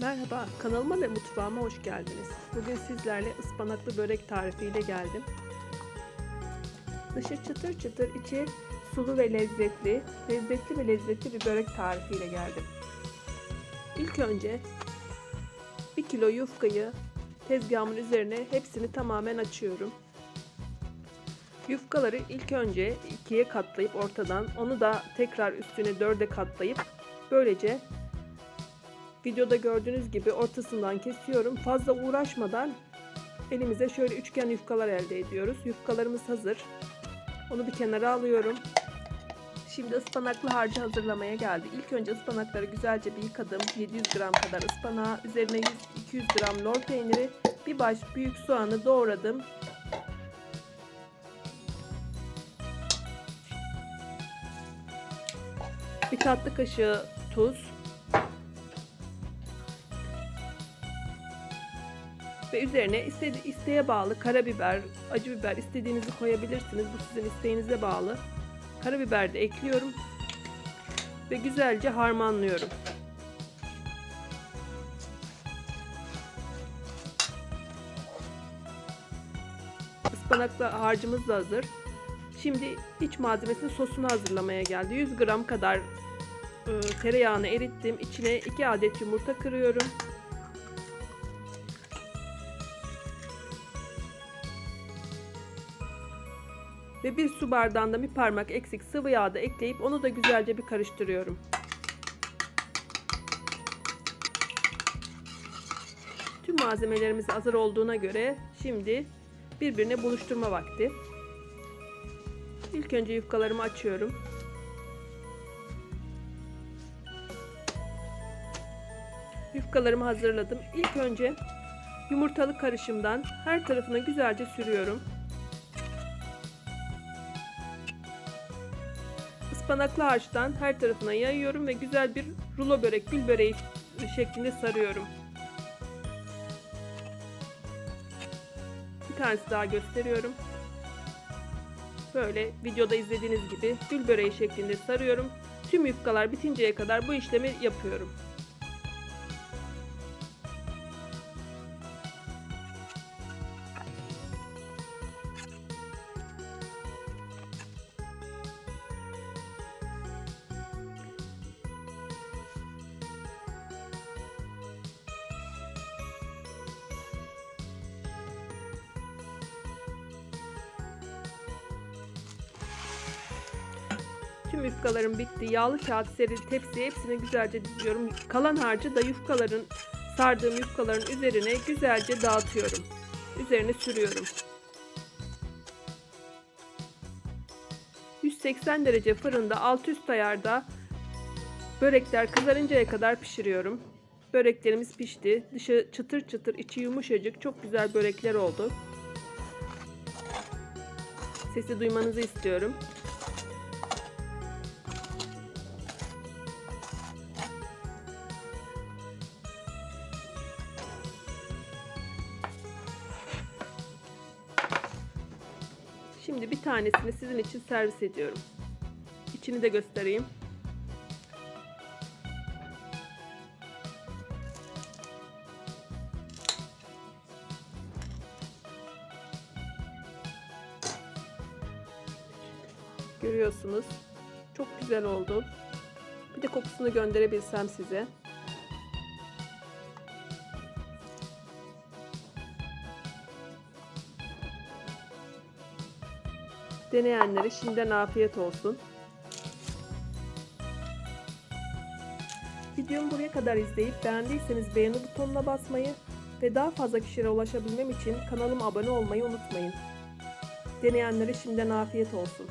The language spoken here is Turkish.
Merhaba, kanalıma ve mutfağıma hoş geldiniz. Bugün sizlerle ıspanaklı börek tarifiyle geldim. Dışı çıtır çıtır, içi sulu ve lezzetli, lezzetli ve lezzetli bir börek tarifiyle geldim. İlk önce 1 kilo yufkayı tezgahımın üzerine hepsini tamamen açıyorum. Yufkaları ilk önce ikiye katlayıp ortadan, onu da tekrar üstüne dörde katlayıp böylece Videoda gördüğünüz gibi ortasından kesiyorum. Fazla uğraşmadan elimize şöyle üçgen yufkalar elde ediyoruz. Yufkalarımız hazır. Onu bir kenara alıyorum. Şimdi ıspanaklı harcı hazırlamaya geldi. İlk önce ıspanakları güzelce bir yıkadım. 700 gram kadar ıspanağı, üzerine 100-200 gram lor peyniri, bir baş büyük soğanı doğradım. Bir tatlı kaşığı tuz, ve üzerine istedi, isteğe bağlı karabiber, acı biber istediğinizi koyabilirsiniz. Bu sizin isteğinize bağlı. Karabiber de ekliyorum ve güzelce harmanlıyorum. Ispanaklı harcımız da hazır. Şimdi iç malzemesinin sosunu hazırlamaya geldi. 100 gram kadar e, tereyağını erittim. İçine 2 adet yumurta kırıyorum. Ve bir su bardağında bir parmak eksik sıvı yağ da ekleyip onu da güzelce bir karıştırıyorum. Tüm malzemelerimiz hazır olduğuna göre şimdi birbirine buluşturma vakti. İlk önce yufkalarımı açıyorum. Yufkalarımı hazırladım. İlk önce yumurtalı karışımdan her tarafına güzelce sürüyorum. Ispanaklı harçtan her tarafına yayıyorum ve güzel bir rulo börek, gül böreği şeklinde sarıyorum. Bir tanesi daha gösteriyorum. Böyle videoda izlediğiniz gibi gül böreği şeklinde sarıyorum. Tüm yufkalar bitinceye kadar bu işlemi yapıyorum. Tüm yufkalarım bitti. Yağlı kağıt serili tepsiye hepsini güzelce diziyorum. Kalan harcı da yufkaların sardığım yufkaların üzerine güzelce dağıtıyorum. Üzerine sürüyorum. 180 derece fırında alt üst ayarda börekler kızarıncaya kadar pişiriyorum. Böreklerimiz pişti. Dışı çıtır çıtır, içi yumuşacık. Çok güzel börekler oldu. Sesi duymanızı istiyorum. Şimdi bir tanesini sizin için servis ediyorum. İçini de göstereyim. Görüyorsunuz. Çok güzel oldu. Bir de kokusunu gönderebilsem size. Deneyenlere şimdiden afiyet olsun. Videomu buraya kadar izleyip beğendiyseniz beğeni butonuna basmayı ve daha fazla kişilere ulaşabilmem için kanalıma abone olmayı unutmayın. Deneyenlere şimdiden afiyet olsun.